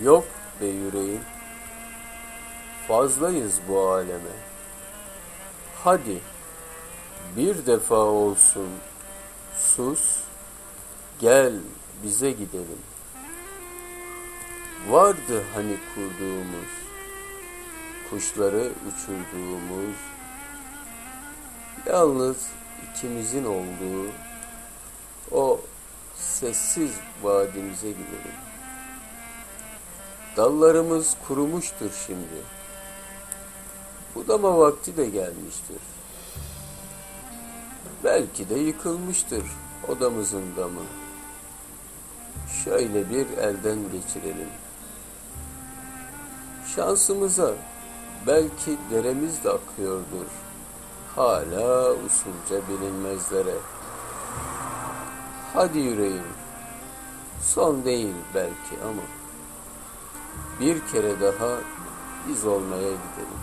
Yok be yüreğim, fazlayız bu aleme. Hadi bir defa olsun sus, gel bize gidelim. Vardı hani kurduğumuz, kuşları uçurduğumuz, yalnız ikimizin olduğu o sessiz vadimize gidelim. Dallarımız kurumuştur şimdi. Budama vakti de gelmiştir. Belki de yıkılmıştır odamızın damı. Şöyle bir elden geçirelim. Şansımıza belki deremiz de akıyordur. Hala usulca bilinmezlere. Hadi yüreğim, son değil belki ama bir kere daha biz olmaya gidelim.